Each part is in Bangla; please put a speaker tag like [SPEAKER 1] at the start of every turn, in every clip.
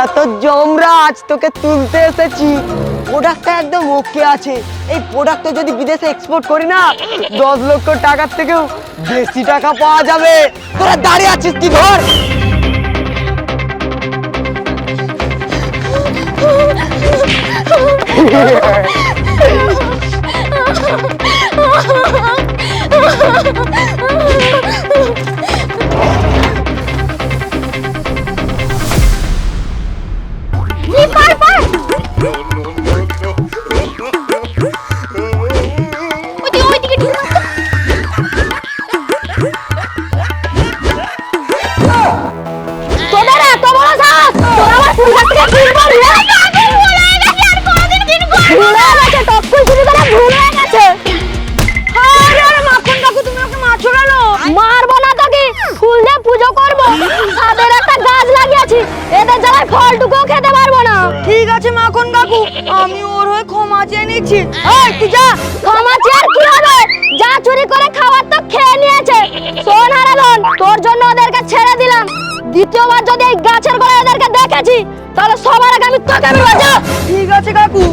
[SPEAKER 1] তোরা তো জমরাজ তোকে তুলতে এসেছি। প্রোডাক্টটা একদম ওকে আছে। এই প্রোডাক্টটা যদি বিদেশে এক্সপোর্ট করি না, দশ লক্ষ টাকার থেকেও বেশি টাকা পাওয়া যাবে। তোরা দাঁড়িয়ে আছিস কি ধর?
[SPEAKER 2] পার ভুল হয়ে গেছে টপকুল শুরু করে ভুল হয়ে গেছে। আরে আরে মাখন কাকু তুমি ওকে মারছো কেন? মারবো না তোকে ফুল দিয়ে পুজো করব। ছাদের একটা গাছ লাগিয়েছি। এদের জ্বালায় ফলটুকুও খেতে পারব না।
[SPEAKER 3] ঠিক আছে মাখন কাকু আমি ওর হয়ে ক্ষমা চেয়ে নিচ্ছি।
[SPEAKER 2] এই তুই যা। ক্ষমা চেয়ে আর কি হবে? যা চুরি করে খাবার তো খেয়ে নিয়েছে। শোন তোর জন্য ওদেরকে ছেড়ে দিলাম। দ্বিতীয়বার যদি এই গাছের গোড়ায় ওদেরকে দেখেছি তাহলে সবার আগে আমি তোকে
[SPEAKER 3] ঠিক আছে কাকু।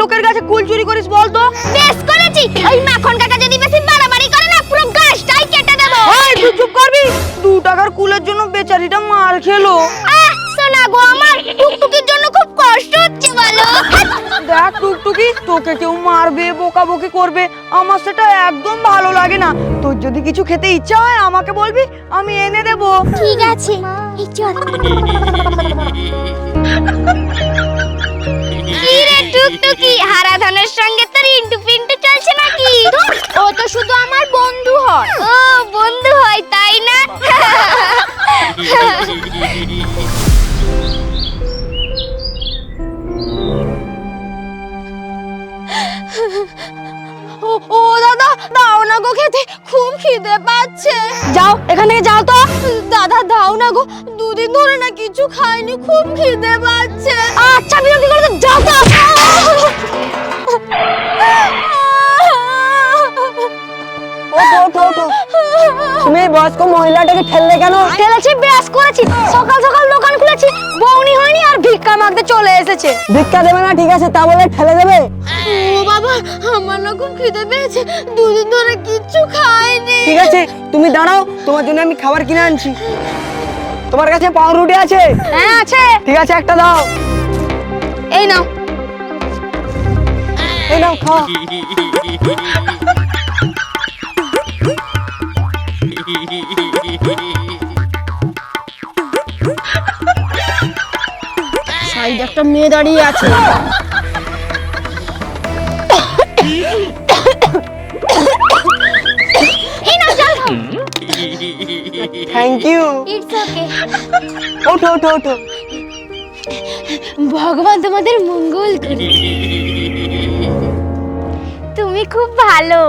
[SPEAKER 3] লোকের কাছে কুল চুরি করিস বলতো
[SPEAKER 2] বেশ করেছি। ওই মাখন কাকা যদি বেশি বাড়াবাড়ি করে না পুরো গাছটাই কেটে দেবো।
[SPEAKER 3] এই তুই চুপ করবি? দু টাকার কুলের জন্য বেচারিটা মার খেলো।
[SPEAKER 2] আহ শোনা গো আমার টুকটুকির জন্য খুব কষ্ট হচ্ছে বলো।
[SPEAKER 3] দেখ টুকটুকি তোকে কেউ মারবে বকাবকি করবে। আমার সেটা একদম ভালো লাগে না। তোর যদি কিছু খেতে ইচ্ছা হয় আমাকে বলবি আমি এনে দেবো।
[SPEAKER 2] ঠিক আছে এই চল। কি রে টুকটুকি হারাধনের সঙ্গে তোর ইন্টু পিন্টু চলছে নাকি? ও তো শুধু আমার বন্ধু হয়। ও বন্ধু হয় তাই না? ও ও দাদা দাও না গো খেতে খুব খিদে পাচ্ছে। যাও এখান থেকে যাও দাদা দাও না গো। দুদিন ধরে না কিছু খাইনি খুব খিদে পাচ্ছে। আচ্ছা বিরক্তি করে যাও তো।
[SPEAKER 1] তুমি বয়স্ক মহিলাটাকে ঠেললে কেন?
[SPEAKER 2] ফেলেছি ব্যাস করেছি। সকাল সকাল দোকান খুলেছি বউনি হয়নি আর মাগতে চলে এসেছে।
[SPEAKER 1] ভিক্ষা দেবে না ঠিক আছে তা বলে ঠেলে দেবে?
[SPEAKER 2] ও বাবা আমার না খুব খিদে পেয়েছে দুদিন ধরে কিচ্ছু খাইনি।
[SPEAKER 1] ঠিক আছে তুমি দাঁড়াও তোমার জন্য আমি খাবার কিনে আনছি। তোমার কাছে পাউরুটি আছে?
[SPEAKER 2] হ্যাঁ আছে।
[SPEAKER 1] ঠিক আছে একটা দাও।
[SPEAKER 2] এই নাও।
[SPEAKER 1] এই নাও খাও।
[SPEAKER 2] একটা মেয়ে দাঁড়িয়ে আছে।
[SPEAKER 1] থ্যাংক ইউ
[SPEAKER 2] ইটস ওকে
[SPEAKER 1] ওঠো ওঠো ওঠো।
[SPEAKER 2] ভগবান তোমাদের মঙ্গল করুন তুমি খুব ভালো।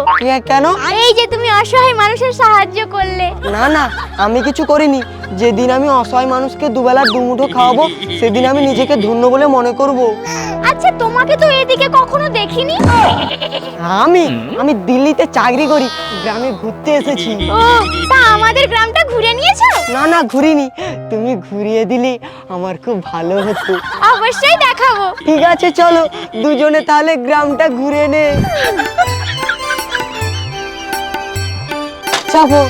[SPEAKER 1] কেন?
[SPEAKER 2] এই যে তুমি অসহায় মানুষের সাহায্য করলে।
[SPEAKER 1] না না আমি কিছু করিনি। যেদিন আমি অসহায় মানুষকে দুবেলা দুমুঠো খাওয়াবো সেদিন আমি নিজেকে ধন্য বলে মনে করব।
[SPEAKER 2] আচ্ছা তোমাকে তো এদিকে কখনো দেখিনি?
[SPEAKER 1] আমি আমি দিল্লিতে চাকরি করি গ্রামে ঘুরতে এসেছি।
[SPEAKER 2] ও তা আমাদের গ্রামটা ঘুরে নিয়েছো?
[SPEAKER 1] না না ঘুরিনি। তুমি ঘুরিয়ে দিলে আমার খুব ভালো হতো।
[SPEAKER 2] অবশ্যই দেখাবো।
[SPEAKER 1] ঠিক আছে চলো দুজনে তাহলে গ্রামটা ঘুরে নে। চাপো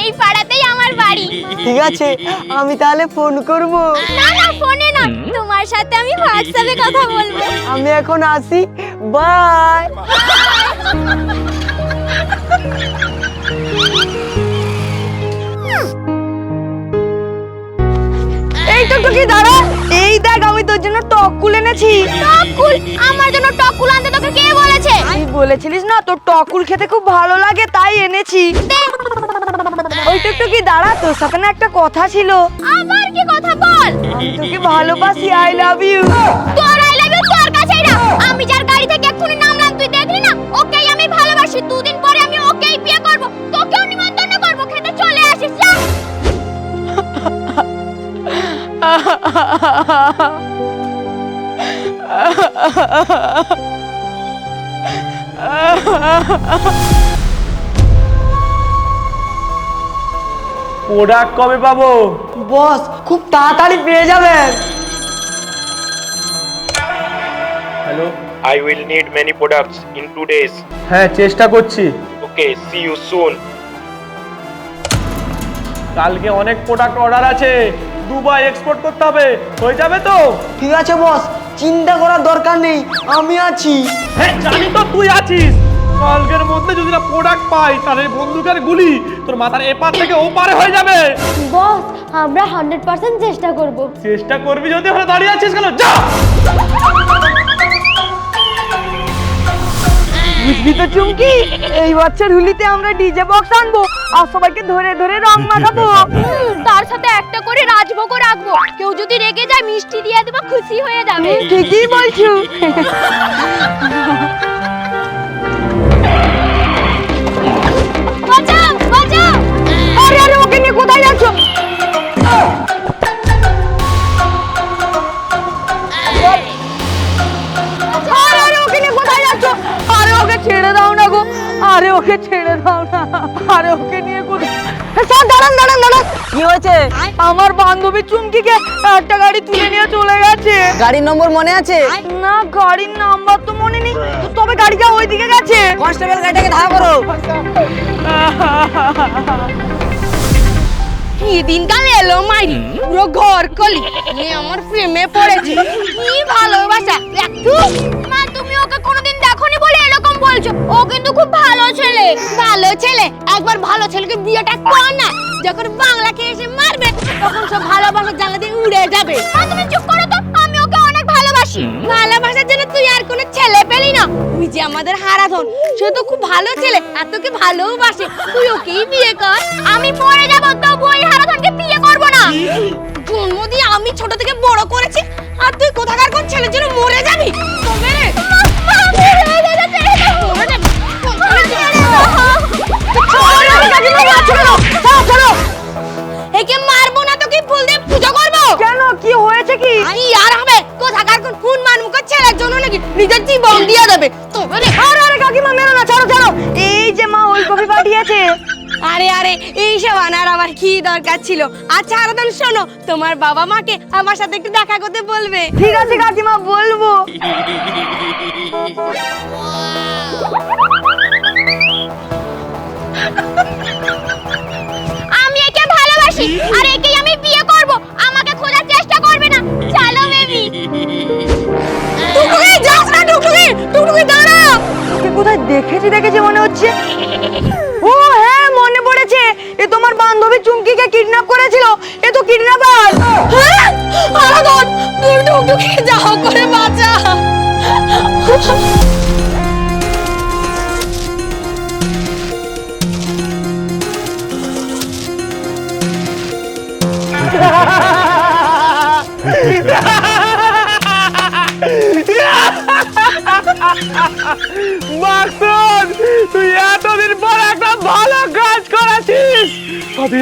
[SPEAKER 2] এই পাড়াতেই আমার বাড়ি।
[SPEAKER 1] ঠিক আছে আমি তাহলে ফোন করব।
[SPEAKER 2] না না ফোনে না তোমার সাথে আমি হোয়াটসঅ্যাপে কথা বলব।
[SPEAKER 1] আমি এখন আসি। বাই
[SPEAKER 3] এই টুকটুকি দাঁড়া? এই দেখ আমি তোর জন্য টক কুল এনেছি।
[SPEAKER 2] টকুল আমার জন্য
[SPEAKER 3] বলেছিলিস না? তোর টকুল খেতে খুব ভালো লাগে তাই এনেছি।
[SPEAKER 2] দে। ও
[SPEAKER 3] ওই টুকটুকি দাঁড়া তোর সাথে না একটা কথা ছিল।
[SPEAKER 2] আবার কি কথা বল?
[SPEAKER 3] আমি তোকে ভালোবাসি আই লাভ ইউ
[SPEAKER 2] তোর আই লাভ ইউ তোর কাছেই না। আমি যার গাড়ি থেকে এক্ষুনি নামলাম তুই দেখলি না? ওকেই আমি ভালোবাসি দুদিন পরে আমি ওকেই বিয়ে করব। তোকেও নিমন্ত্রণ করব খেতে চলে আসিস যা।
[SPEAKER 4] প্রোডাক্ট কবে পাবো?
[SPEAKER 1] বস খুব তাড়াতাড়ি পেয়ে যাবেন।
[SPEAKER 4] Hello?
[SPEAKER 5] I will need many products in two days.
[SPEAKER 4] হ্যাঁ চেষ্টা করছি।
[SPEAKER 5] Okay, see you soon.
[SPEAKER 4] কালকে অনেক প্রোডাক্ট অর্ডার আছে। দুবাই এক্সপোর্ট করতে হবে। হয়ে যাবে তো?
[SPEAKER 1] ঠিক আছে বস। চিন্তা করার দরকার নেই। আমি আছি।
[SPEAKER 4] হ্যাঁ জানি তো তুই আছিস। কালকের মধ্যে যদি না প্রোডাক্ট পাই তাহলে বন্দুকের গুলি তোর মাথার এপার থেকে ওপারে হয়ে যাবে।
[SPEAKER 2] বস আমরা হান্ড্রেড পার্সেন্ট চেষ্টা করব।
[SPEAKER 4] চেষ্টা করবি যদি ওখানে দাঁড়িয়ে আছিস কেন? যা!
[SPEAKER 3] বুঝবি তো চুমকি? এই বছর হোলিতে আমরা ডিজে বক্স আনব আর সবাইকে ধরে ধরে রং মাখাবো।
[SPEAKER 2] তার সাথে একটা করে রাজভোগও রাখব। কেউ যদি রেগে যায় মিষ্টি দিয়ে দেবো খুশি হয়ে যাবে।
[SPEAKER 3] ঠিকই বলছো। আরে ওকে নিয়ে কোথায় স্যার দাঁড়ান দাঁড়ান দাঁড়ান। কি হয়েছে? আমার বান্ধবী চুমকিকে একটা গাড়ি তুলে নিয়ে চলে গেছে।
[SPEAKER 1] গাড়ির নম্বর মনে আছে?
[SPEAKER 3] না গাড়ির নাম্বার তো মনে নেই। তবে গাড়িটা ওইদিকে গেছে।
[SPEAKER 1] কনস্টেবল গাড়িটাকে ধাওয়া করো।
[SPEAKER 2] কি দিনকাল এলো মাইরি পুরো ঘর কলি। আমার প্রেমে পড়েছে। কি ভালোবাসা। একটু মা তুমি ওকে কোনোদিন দেখোনি বলে এরকম বলছো ও কিন্তু খুব ভালো ছেলে ভালো ছেলে। একবার ভালো ছেলেকে বিয়েটা কর না। যখন বাংলাকে এসে মারবে তখন সব ভালোবাসার জানলা দিয়ে উড়ে যাবে। তুমি চুপ করো তো আমি ওকে অনেক ভালোবাসি। ভালোবাসার জন্য তুই আর কোনো ছেলে পেলি না। তুই যে আমাদের হারাধন সে তো খুব ভালো ছেলে আর তোকে ভালোবাসে। তুই ওকেই বিয়ে কর। আমি পড়ে যাব তো ওই নিজের জীবন দিয়ে দেবে। তবে রে
[SPEAKER 3] আরে আরে কাকিমা মেরো না ছাড়ো ছাড়ো। এই যে মা ওই কফি পাঠিয়েছে।
[SPEAKER 2] আরে আরে এইসব আনার আমার কি দরকার ছিল? আচ্ছা আরাধন শোনো তোমার বাবা মাকে আমার সাথে একটু দেখা করতে বলবে।
[SPEAKER 3] ঠিক আছে কাকিমা বলব। কোথায় দেখেছি দেখেছি মনে হচ্ছে? ও হ্যাঁ মনে পড়েছে। এ তোমার বান্ধবী চুমকিকে কিডন্যাপ করেছিল। এ তো কিডন্যাপার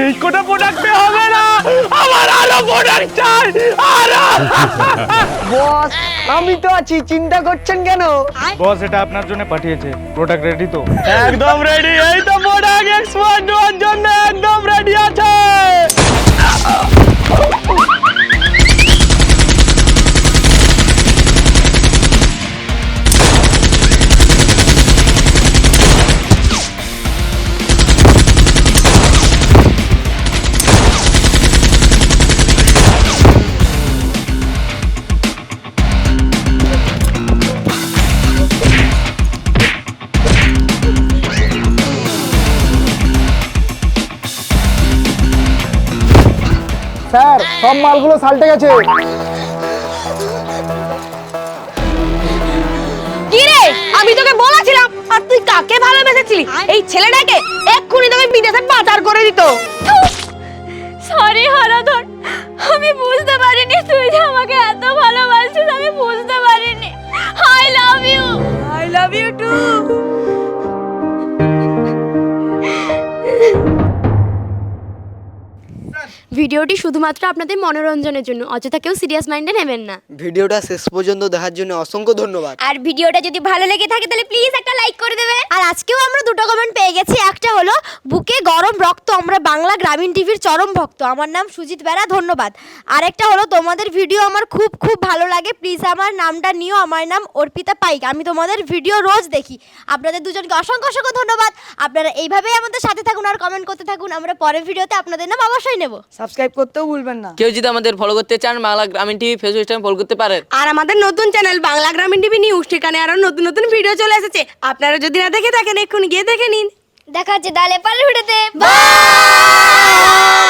[SPEAKER 4] এই কোটা প্রোডাক্টে হবে না। আমার আরও প্রোডাক্ট চাই আরও।
[SPEAKER 1] বস আমি তো আছি চিন্তা করছেন কেন?
[SPEAKER 6] বস এটা আপনার জন্য পাঠিয়েছে। প্রোডাক্ট রেডি তো।
[SPEAKER 4] একদম রেডি এই তো প্রোডাক্ট এক্সপোর্ট দেওয়ার জন্য একদম রেডি আছে।
[SPEAKER 6] স্যার সব মালগুলো সালটে গেছে।
[SPEAKER 2] কিরে আমি তোকে বলেছিলাম আর তুই কাকে ভালোবেসেছিলি? এই ছেলেটাকে এক্ষুনি তোকে বিদেশে পাচার করে দিত। সরি হরাধর আমি বুঝতে পারিনি তুই যে আমাকে এত ভালোবাসিস আমি বুঝতে পারিনি। I love you
[SPEAKER 3] I love you too
[SPEAKER 7] ভিডিওটি শুধুমাত্র আপনাদের মনোরঞ্জনের জন্য অযথা কেউ সিরিয়াস মাইন্ডে নেবেন না।
[SPEAKER 1] ভিডিওটা শেষ পর্যন্ত দেখার জন্য অসংখ্য ধন্যবাদ।
[SPEAKER 7] আর ভিডিওটা যদি ভালো লেগে থাকে তাহলে প্লিজ একটা লাইক করে দেবে। আর আজকেও আমরা দুটো কমেন্ট পেয়ে গেছি একটা হলো বুকে গরম রক্ত আমরা বাংলা গ্রামীণ টিভির চরম ভক্ত। আমার নাম সুজিত বেরা ধন্যবাদ। আর একটা হলো তোমাদের ভিডিও আমার খুব খুব ভালো লাগে প্লিজ আমার নামটা নিও আমার নাম অর্পিতা পাইক। আমি তোমাদের ভিডিও রোজ দেখি। আপনাদের দুজনকে অসংখ্য অসংখ্য ধন্যবাদ। আপনারা এইভাবেই আমাদের সাথে থাকুন আর কমেন্ট করতে থাকুন। আমরা পরের ভিডিওতে আপনাদের নাম অবশ্যই নেব।
[SPEAKER 8] সাবস্ক্রাইব করতেও ভুলবেন না।
[SPEAKER 9] কেউ যদি আমাদের ফলো করতে চান বাংলা গ্রামীণ টিভি ফেসবুক ইনস্টাগ্রাম ফলো করতে পারেন।
[SPEAKER 8] আর আমাদের নতুন চ্যানেল বাংলা গ্রামীণ টিভি নিউজ সেখানে আরও নতুন নতুন ভিডিও চলে এসেছে। আপনারা যদি না দেখে থাকেন এক্ষুনি গিয়ে দেখে নিন।
[SPEAKER 7] দেখা হচ্ছে তাহলে পরের ভিডিওতে। বাই